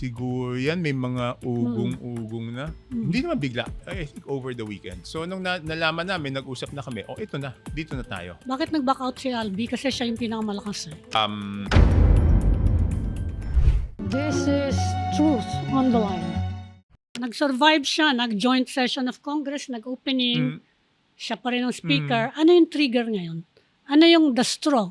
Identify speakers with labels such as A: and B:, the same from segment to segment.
A: siguro yan, may mga ugong-ugong na.
B: Mm.
A: Hindi naman bigla. I think over the weekend. So, nung na- nalaman namin, nag-usap na kami, oh, ito na, dito na tayo.
B: Bakit nag-back out si Albi? Kasi siya yung pinakamalakas eh.
A: Um,
B: This is truth on the line. Nag-survive siya, nag-joint session of Congress, nag-opening,
A: mm,
B: siya pa rin ang speaker. Ano yung trigger ngayon? Ano yung the straw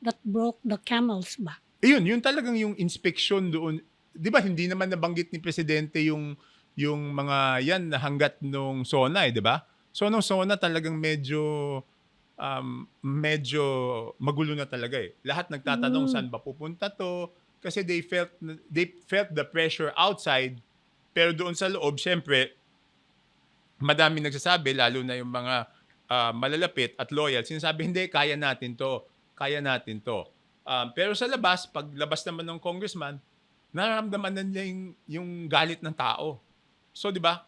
B: that broke the camel's back?
A: Ayun, yun talagang yung inspection doon. 'Di ba hindi naman nabanggit ni presidente yung yung mga yan na hanggat nung SONA, eh, 'di ba? So nung SONA talagang medyo um, medyo magulo na talaga eh. Lahat nagtatanong
B: Mm.
A: saan ba pupunta to kasi they felt they felt the pressure outside pero doon sa loob syempre madami nagsasabi lalo na yung mga ah, malalapit at loyal sinasabi hindi kaya natin to kaya natin to Um, pero sa labas, pag labas naman ng congressman, nararamdaman na nila yung, yung galit ng tao. So, di ba?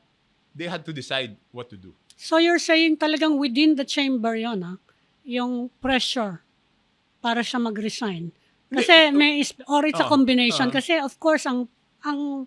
A: They had to decide what to do.
B: So you're saying talagang within the chamber yon ha? Yung pressure para siya mag-resign. Kasi may is- or it's a
A: Oo,
B: combination
A: oo.
B: kasi of course ang ang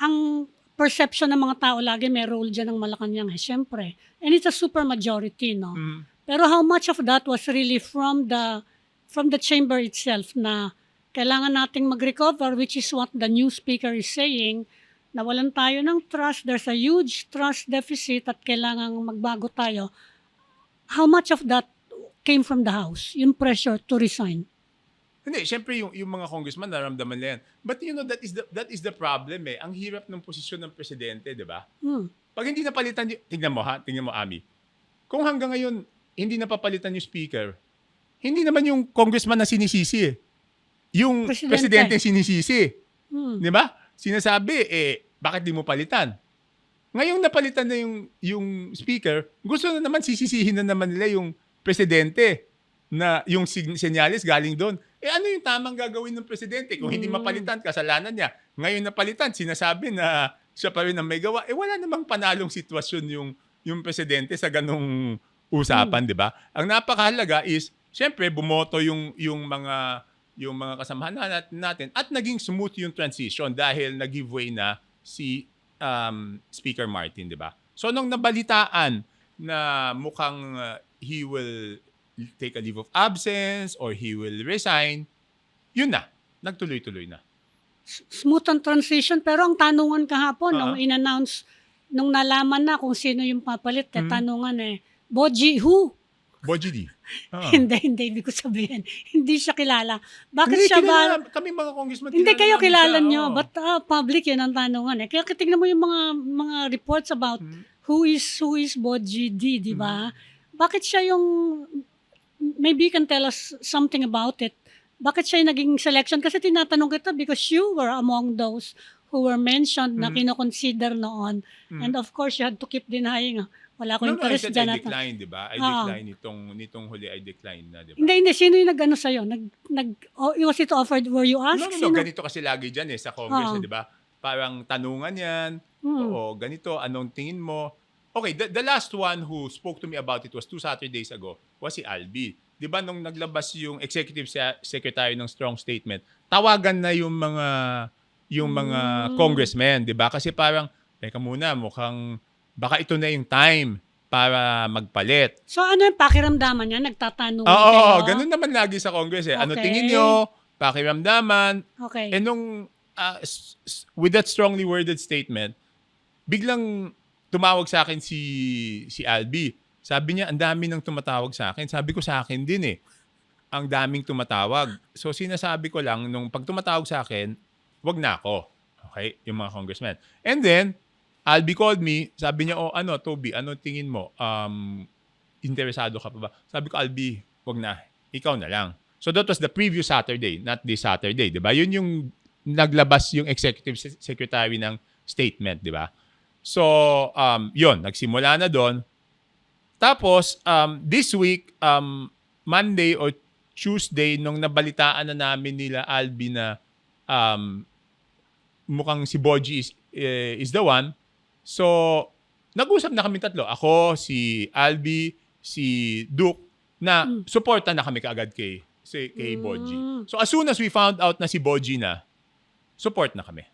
B: ang perception ng mga tao lagi may role diyan ng Malacanang eh syempre. And it's a super majority no.
A: Mm.
B: Pero how much of that was really from the from the chamber itself na kailangan nating mag-recover which is what the new speaker is saying nawalan tayo ng trust, there's a huge trust deficit at kailangan magbago tayo. How much of that came from the House? Yung pressure to resign.
A: Hindi, syempre yung, yung mga congressman naramdaman nila yan. But you know, that is the, that is the problem eh. Ang hirap ng posisyon ng presidente, di ba?
B: Hmm.
A: Pag hindi napalitan, tingnan mo ha, tingnan mo Ami. Kung hanggang ngayon, hindi napapalitan yung speaker, hindi naman yung congressman na sinisisi eh. Yung
B: Presidente.
A: presidente, yung sinisisi.
B: Hmm.
A: Di ba? Sinasabi, eh, bakit di mo palitan? Ngayong napalitan na yung, yung speaker, gusto na naman sisisihin na naman nila yung presidente na yung senyalis galing doon. Eh ano yung tamang gagawin ng presidente? Kung hindi
B: Mm.
A: mapalitan, kasalanan niya. Ngayon napalitan, sinasabi na siya pa rin ang may gawa. Eh wala namang panalong sitwasyon yung, yung presidente sa ganong usapan, di ba? Ang napakahalaga is, syempre, bumoto yung, yung mga yung mga kasamahan nat- natin at naging smooth yung transition dahil nag-give way na si um, Speaker Martin, di ba? So nung nabalitaan na mukhang uh, he will take a leave of absence or he will resign, yun na, nagtuloy-tuloy na.
B: Smooth ang transition pero ang tanungan kahapon
A: Ah.
B: nung in-announce nung nalaman na kung sino yung papalit, eh,
A: Hmm.
B: tanungan eh, Boji, who?
A: Boji D. Ah.
B: Hindi, hindi, hindi ko sabihin. hindi siya kilala. Bakit
A: Hindi,
B: siya
A: kilala-
B: ba?
A: Kami mga congressman,
B: Hindi kayo kilala nyo,
A: oo.
B: but ah, public yun ang tanungan eh. Kaya tingnan mo yung mga mga reports about
A: Hmm.
B: who is who is Boji D, di ba? Bakit siya yung maybe you can tell us something about it. Bakit siya yung naging selection? Kasi tinatanong kita because you were among those who were mentioned na
A: Mhm.
B: kinoconsider noon.
A: Mhm.
B: And of course, you had to keep denying. Wala
A: No,
B: akong
A: no, I
B: interest
A: said
B: dyan.
A: I decline, di ba? I
B: Oo.
A: decline nitong, nitong huli, I decline na, di ba?
B: Hindi, hindi. Sino yung nag-ano sa'yo? Nag, nag, oh, was it offered? Were you
A: No,
B: asked?
A: no, no.
B: Sino?
A: Ganito kasi lagi dyan eh, sa Congress,
B: Oo.
A: eh, di ba? Parang tanungan yan,
B: Hmm.
A: oo, ganito, anong tingin mo? Okay, the, the last one who spoke to me about it was two Saturdays ago, was si Albi. Di ba nung naglabas yung executive se- secretary ng strong statement, tawagan na yung mga yung mga
B: Mm.
A: congressmen, di ba? Kasi parang, teka muna, mukhang, baka ito na yung time para magpalit.
B: So ano yung pakiramdaman niya? Nagtatanong
A: Oo,
B: kayo?
A: ganun naman lagi sa Congress eh. Ano
B: Okay.
A: tingin nyo? Pakiramdaman,
B: Okay.
A: Eh nung ah, s- s- with that strongly worded statement, biglang tumawag sa akin si si Albi. Sabi niya, ang dami nang tumatawag sa akin. Sabi ko sa akin din eh. Ang daming tumatawag. So sinasabi ko lang, nung pag tumatawag sa akin, wag na ako. Okay? Yung mga congressmen. And then, Albi called me. Sabi niya, oh ano, Toby, ano tingin mo? Um, interesado ka pa ba? Sabi ko, Albi, wag na. Ikaw na lang. So that was the previous Saturday, not this Saturday, 'di ba? Yun yung naglabas yung executive se- secretary ng statement, 'di ba? So, um, yun, nagsimula na doon. Tapos, um, this week, um, Monday or Tuesday, nung nabalitaan na namin nila Albi na um, mukhang si Boji is, eh, is the one. So, nag-usap na kami tatlo. Ako, si Albi, si Duke, na
B: Mm.
A: suporta na kami kaagad kay, si, kay Boji.
B: Mm.
A: So, as soon as we found out na si Boji na, support na kami.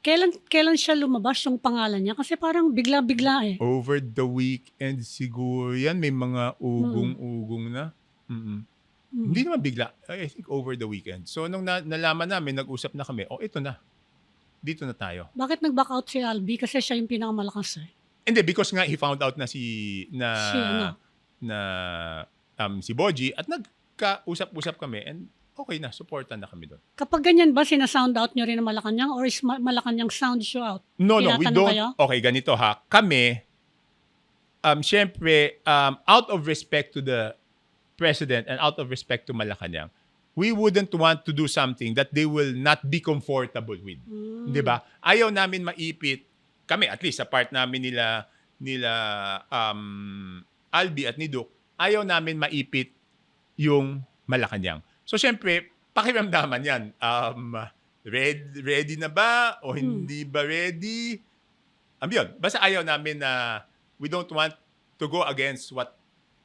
B: Kailan kailan siya lumabas yung pangalan niya? Kasi parang bigla-bigla eh.
A: Over the weekend siguro yan. May mga ugong-ugong na. Mm-mm.
B: Mm.
A: Hindi naman bigla. I think over the weekend. So nung na- nalaman namin, nag-usap na kami, oh ito na. Dito na tayo.
B: Bakit nag-back out si Albi? Kasi siya yung pinakamalakas eh.
A: Hindi, because nga he found out na si na
B: Si ano?
A: na um, si Boji at nagka-usap-usap kami and okay na, supportan na kami doon.
B: Kapag ganyan ba, sinasound out nyo rin ng Malacanang or is Ma- Malacanang sound you out?
A: No, no, we don't.
B: kayo?
A: Okay, ganito ha. Kami, um, syempre, um, out of respect to the president and out of respect to Malacanang, we wouldn't want to do something that they will not be comfortable with.
B: Mm.
A: 'Di ba? Ayaw namin maipit kami at least sa part namin nila nila um Albi at ni Duke, ayaw namin maipit yung Malacanang. So syempre, pakiramdaman 'yan. Um ready, ready na ba o hindi ba ready? Um, yun. Basta ayaw namin na we don't want to go against what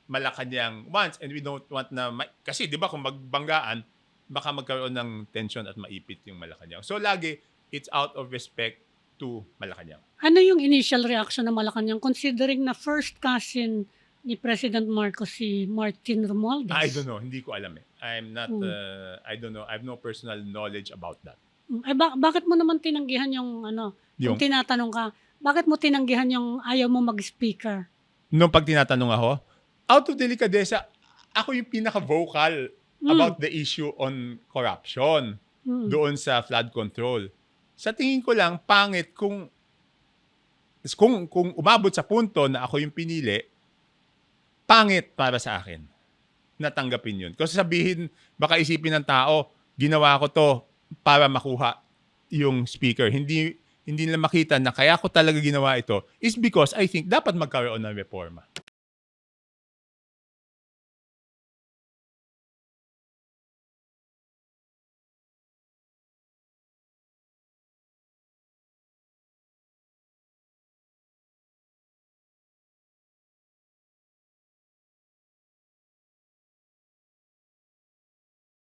A: Malacanang wants and we don't want na ma- kasi 'di ba kung magbanggaan baka magkaroon ng tension at maipit yung Malacanang. So lagi it's out of respect to Malacanang.
B: Ano yung initial reaction ng Malacanang considering na first cousin ni President Marcos si Martin Romualdez?
A: I don't know, hindi ko alam eh. I'm not
B: Hmm.
A: uh, I don't know. I have no personal knowledge about that.
B: Mm, Ay, ba- bakit mo naman tinanggihan yung ano?
A: Yung
B: tinatanong ka, bakit mo tinanggihan yung ayaw mo mag-speaker?
A: nung pag tinatanong ako, out of delicadeza, ako yung pinaka-vocal
B: Mm.
A: about the issue on corruption.
B: Mm.
A: doon sa flood control. Sa tingin ko lang, pangit kung kung, kung umabot sa punto na ako yung pinili, pangit para sa akin. Natanggapin yun. Kasi sabihin, baka isipin ng tao, ginawa ko to para makuha yung speaker. Hindi hindi nila makita na kaya ko talaga ginawa ito is because I think dapat magkaroon ng reforma.